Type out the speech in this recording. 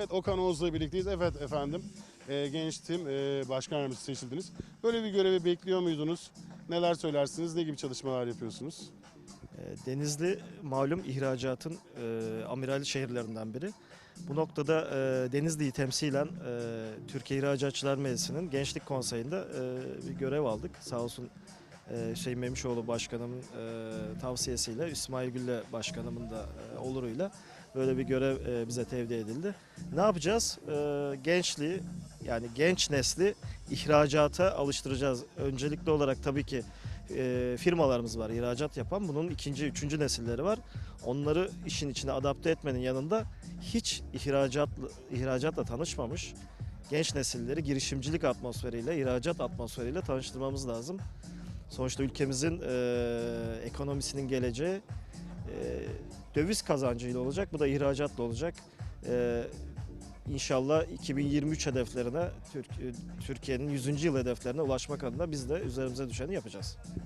Evet Okan Oğuz'la birlikteyiz. Evet efendim e, genç tim e, başkan yardımcısı seçildiniz. Böyle bir görevi bekliyor muydunuz? Neler söylersiniz? Ne gibi çalışmalar yapıyorsunuz? E, Denizli malum ihracatın e, amiral şehirlerinden biri. Bu noktada e, Denizli'yi temsilen e, Türkiye İhracatçılar Meclisi'nin Gençlik Konseyi'nde e, bir görev aldık. Sağ olsun e, şey Memişoğlu Başkanımın e, tavsiyesiyle, İsmail Gülle Başkanımın da e, oluruyla böyle bir görev e, bize tevdi edildi. Ne yapacağız? E, gençliği yani genç nesli ihracata alıştıracağız. Öncelikli olarak tabii ki e, firmalarımız var ihracat yapan. Bunun ikinci, üçüncü nesilleri var. Onları işin içine adapte etmenin yanında hiç ihracatla, ihracatla tanışmamış genç nesilleri girişimcilik atmosferiyle, ihracat atmosferiyle tanıştırmamız lazım. Sonuçta ülkemizin e, ekonomisinin geleceği e, döviz kazancıyla olacak. Bu da ihracatla olacak. E, İnşallah 2023 hedeflerine, Türk- Türkiye'nin 100. yıl hedeflerine ulaşmak adına biz de üzerimize düşeni yapacağız.